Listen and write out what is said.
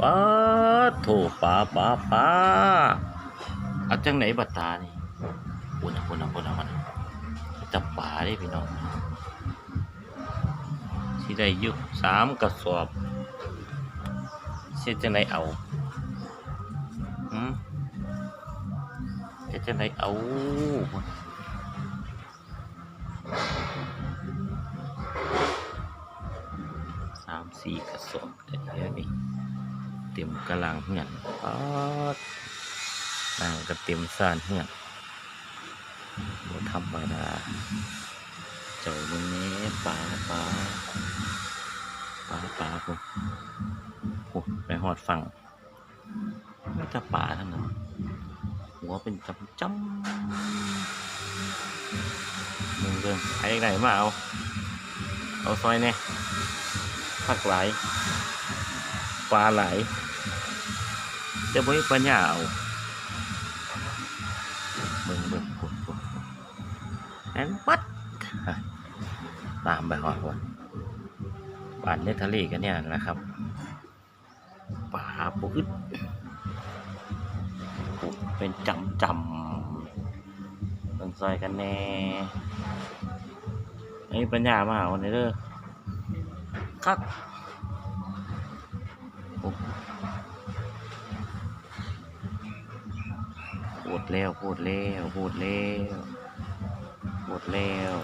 ป้าโถป้าป้าป้าเอาจังไหนบัตตานี่ปุ่นอะปุ่นอะปุ่นอะมันจับป่าได้พี่น้องที่ได้ยุสามกระสอบเสียจังไหนเอาหืมเสียจังไหนเอาสามสี่กระสอบเดี๋ยวนี้ เต็มกำลังเหือนป๊าดนั่งก็เต็มซ่านเหือนบ่ธรรมดาเจ้ามึงนี้ปลาปลาปลาปลาปุ๊บโอ้ไปหอดฟังไม่จะปลาทั้งนั้นหัวเป็นจำจำมึงเดินไปไหนมาเอา เอาซอยเนี่ยผักไหล ปลาไหลจะบ่มีปัญญาเอาเบิ่งเบิ่งปุ๊บปุ๊บแอนปัดตามไปหอดวันบานในทะเลกันเนี่ยนะครับปลาปุดปุ๊บเป็นจำจำเบิ่งซอยกันแน่ไอ้ปัญญามาเอาในเด้อคัก โอ้พูดแล้วพูดแล้วพูดแล้วพูดแล้ว